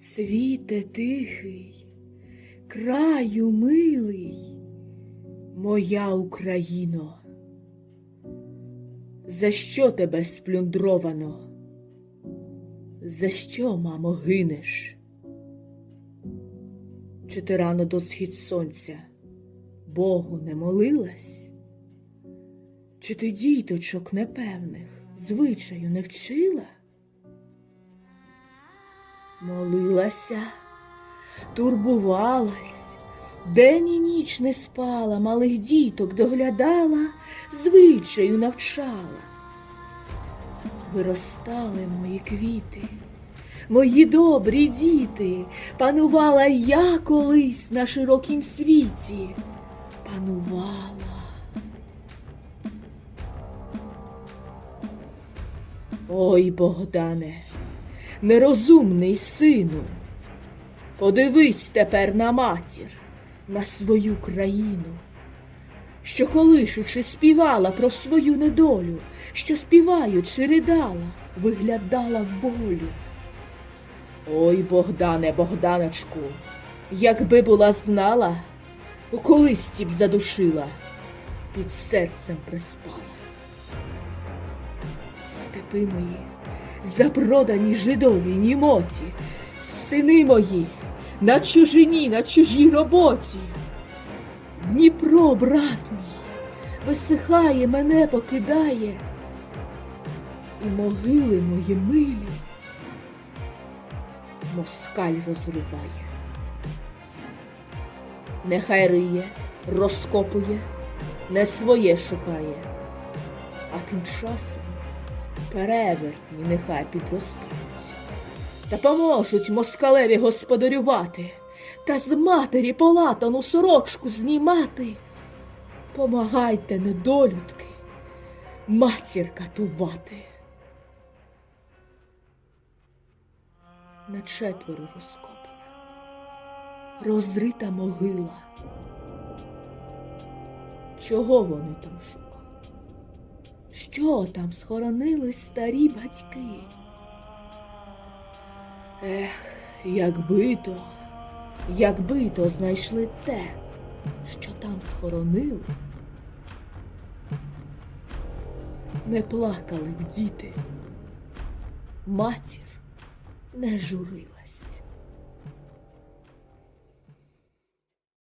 Світе тихий, краю милий, моя Україно. За що тебе сплюндровано? За що, мамо, гинеш? Чи ти рано до схід сонця Богу не молилась? Чи ти діточок непевних звичаю не вчила? Молилася, турбувалась, день і ніч не спала, малих діток доглядала, звичаю навчала. Виростали мої квіти, мої добрі діти, панувала я колись на широкім світі, панувала. Ой, Богдане, нерозумний сину, подивись тепер на матір, на свою країну, що колишучи співала про свою недолю, що співаючи ридала, виглядала волю. Ой, Богдане, Богданочку, якби була знала, у колисці б задушила, під серцем приспала. Степи мої, запродані жидові німоті, сини мої, на чужині, на чужій роботі. Дніпро, брат мій, висихає, мене покидає, і могили мої милі москаль розриває. Нехай риє, розкопує, не своє шукає, а тим часом перевертні нехай підростають. Та поможуть москалеві господарювати, та з матері полатану сорочку знімати. Помагайте, недолюдки, матір катувати. На четверо розкопана, розрита могила. Чого вони там шукали? Що там схоронили старі батьки? Ех, якби то, якби то знайшли те, що там схоронили, не плакали б діти, матір не журила.